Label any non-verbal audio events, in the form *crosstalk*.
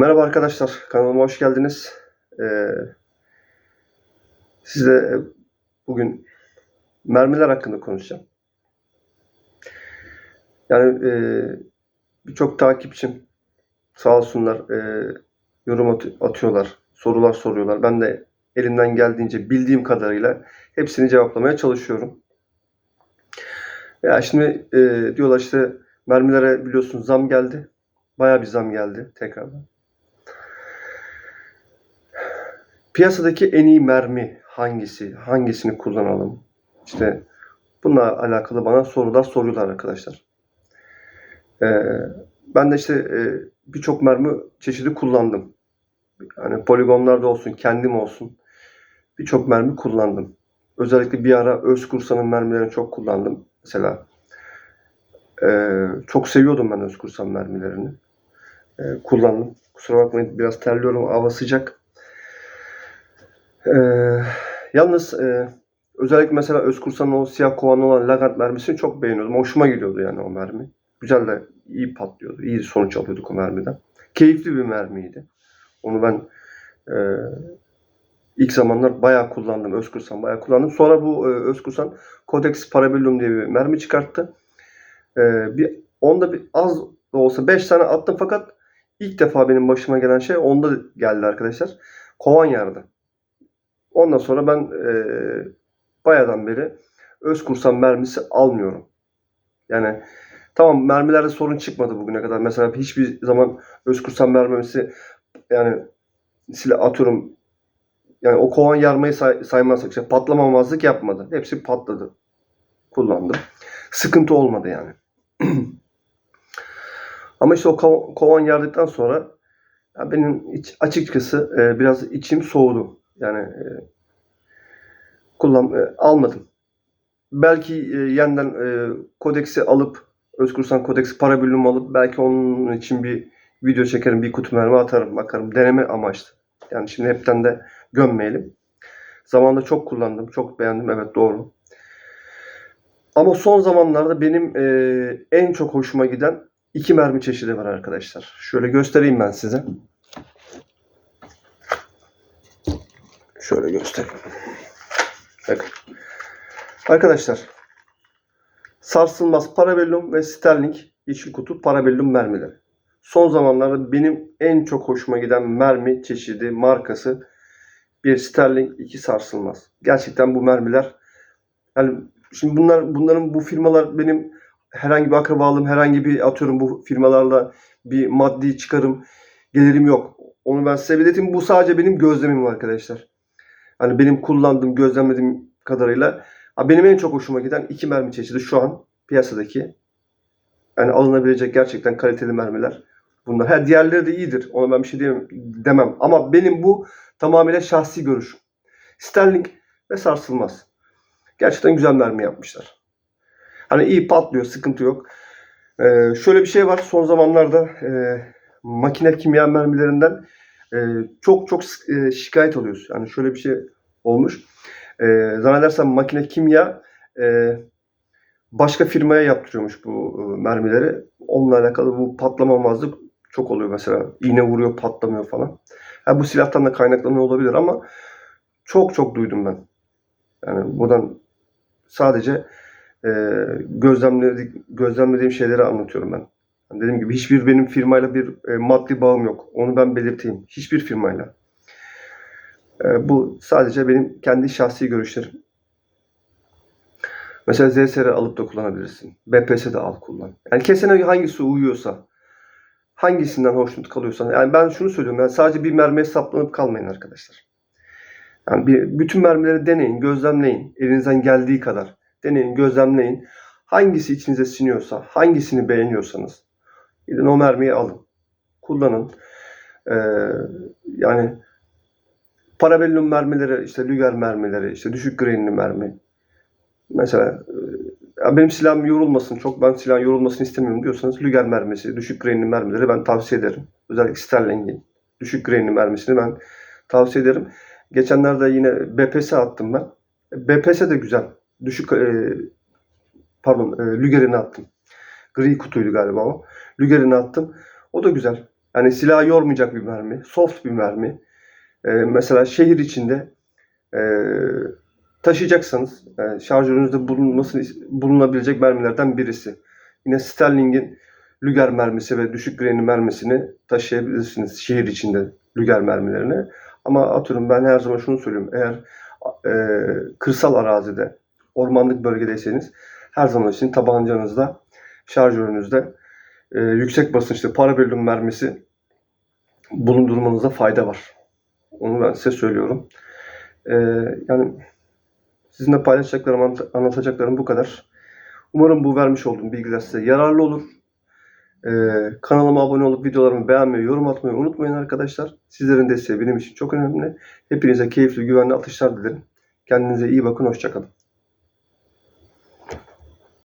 Merhaba arkadaşlar, kanalıma hoş geldiniz. Ee, sizle bugün mermiler hakkında konuşacağım. Yani e, birçok takipçim sağ olsunlar e, yorum at- atıyorlar, sorular soruyorlar. Ben de elimden geldiğince bildiğim kadarıyla hepsini cevaplamaya çalışıyorum. Ya şimdi e, diyorlar işte mermilere biliyorsun zam geldi. Bayağı bir zam geldi tekrardan. Piyasadaki en iyi mermi hangisi? Hangisini kullanalım? İşte bununla alakalı bana sorular soruyorlar arkadaşlar. Ee, ben de işte e, birçok mermi çeşidi kullandım. Yani poligonlarda olsun, kendim olsun birçok mermi kullandım. Özellikle bir ara Özkursa'nın mermilerini çok kullandım. Mesela e, çok seviyordum ben Özkursan mermilerini. E, kullandım. Kusura bakmayın biraz terliyorum. Hava sıcak. Ee, yalnız e, özellikle mesela Özkursa'nın o siyah kovanlı olan Lagart mermisini çok beğeniyordum. Hoşuma gidiyordu yani o mermi. Güzel de iyi patlıyordu. İyi sonuç alıyorduk o mermiden. Keyifli bir mermiydi. Onu ben e, ilk zamanlar bayağı kullandım. Özkursan bayağı kullandım. Sonra bu e, Özkursan Codex Parabellum diye bir mermi çıkarttı. E, bir onda bir az da olsa 5 tane attım fakat ilk defa benim başıma gelen şey onda geldi arkadaşlar. Kovan yardı. Ondan sonra ben e, bayağıdan beri Özkursan mermisi almıyorum. Yani tamam mermilerde sorun çıkmadı bugüne kadar. Mesela hiçbir zaman Özkursan mermisi yani silah atıyorum yani o kovan yarmayı say, saymazsak işte patlamamazlık yapmadı. Hepsi patladı. Kullandım. Sıkıntı olmadı yani. *clears throat* Ama işte o ko- kovan yardıktan sonra ya benim iç, açıkçası e, biraz içim soğudu. Yani e, kullan e, almadım. Belki e, yeniden e, kodeksi alıp Özkursan kodeksi parabellum alıp belki onun için bir video çekerim, bir kutu mermi atarım, bakarım. Deneme amaçlı. Yani şimdi hepten de gömmeyelim. Zamanında çok kullandım, çok beğendim. Evet doğru. Ama son zamanlarda benim e, en çok hoşuma giden iki mermi çeşidi var arkadaşlar. Şöyle göstereyim ben size. Şöyle göstereyim. Bakın. Arkadaşlar sarsılmaz parabellum ve sterling yeşil kutu parabellum mermileri. Son zamanlarda benim en çok hoşuma giden mermi çeşidi, markası bir sterling, iki sarsılmaz. Gerçekten bu mermiler yani şimdi bunlar bunların bu firmalar benim herhangi bir akrabalığım, herhangi bir atıyorum bu firmalarla bir maddi çıkarım, gelirim yok. Onu ben size belirteyim. Bu sadece benim gözlemim arkadaşlar. Hani benim kullandığım, gözlemlediğim kadarıyla benim en çok hoşuma giden iki mermi çeşidi şu an piyasadaki. Yani alınabilecek gerçekten kaliteli mermiler bunlar. Ha, diğerleri de iyidir. Ona ben bir şey diyemem, demem. Ama benim bu tamamıyla şahsi görüşüm. Sterling ve sarsılmaz. Gerçekten güzel mermi yapmışlar. Hani iyi patlıyor, sıkıntı yok. Ee, şöyle bir şey var. Son zamanlarda e, makine kimya mermilerinden e, çok çok e, şikayet alıyoruz. Yani şöyle bir şey olmuş. E, zannedersem makine kimya e, başka firmaya yaptırıyormuş bu e, mermileri. Onunla alakalı bu patlamamazlık çok oluyor mesela. İğne vuruyor patlamıyor falan. Ha, bu silahtan da kaynaklanıyor olabilir ama çok çok duydum ben. Yani buradan sadece e, gözlemledik, gözlemlediğim şeyleri anlatıyorum ben. Dediğim gibi hiçbir benim firmayla bir e, maddi bağım yok. Onu ben belirteyim. Hiçbir firmayla. E, bu sadece benim kendi şahsi görüşlerim. Mesela ZSR alıp da kullanabilirsin. BPS de al kullan. Yani kesene hangisi uyuyorsa, hangisinden hoşnut kalıyorsan. Yani ben şunu söylüyorum. Yani sadece bir mermiye saplanıp kalmayın arkadaşlar. Yani bir, bütün mermileri deneyin, gözlemleyin. Elinizden geldiği kadar. Deneyin, gözlemleyin. Hangisi içinize siniyorsa, hangisini beğeniyorsanız gidin o mermiyi alın. Kullanın. Ee, yani parabellum mermileri, işte Luger mermileri, işte düşük grainli mermi. Mesela e, benim silahım yorulmasın, çok ben silahın yorulmasını istemiyorum diyorsanız Luger mermisi, düşük grainli mermileri ben tavsiye ederim. Özellikle Sterling'in düşük grainli mermisini ben tavsiye ederim. Geçenlerde yine BPS attım ben. BPS de güzel. Düşük e, pardon e, Luger'ini attım. Gri kutuydu galiba o. Luger'ini attım. O da güzel. Yani silahı yormayacak bir mermi. Soft bir mermi. Ee, mesela şehir içinde e, taşıyacaksanız e, şarjörünüzde bulunması bulunabilecek mermilerden birisi. Yine Sterling'in Luger mermisi ve düşük grenli mermisini taşıyabilirsiniz şehir içinde Luger mermilerini. Ama atıyorum ben her zaman şunu söylüyorum. Eğer e, kırsal arazide, ormanlık bölgedeyseniz her zaman için tabancanızda, şarjörünüzde e, yüksek basınçlı parabellum mermisi bulundurmanızda fayda var. Onu ben size söylüyorum. E, yani sizinle paylaşacaklarım, anlat- anlatacaklarım bu kadar. Umarım bu vermiş olduğum bilgiler size yararlı olur. Ee, kanalıma abone olup videolarımı beğenmeyi, yorum atmayı unutmayın arkadaşlar. Sizlerin desteği benim için çok önemli. Hepinize keyifli, güvenli atışlar dilerim. Kendinize iyi bakın, hoşçakalın.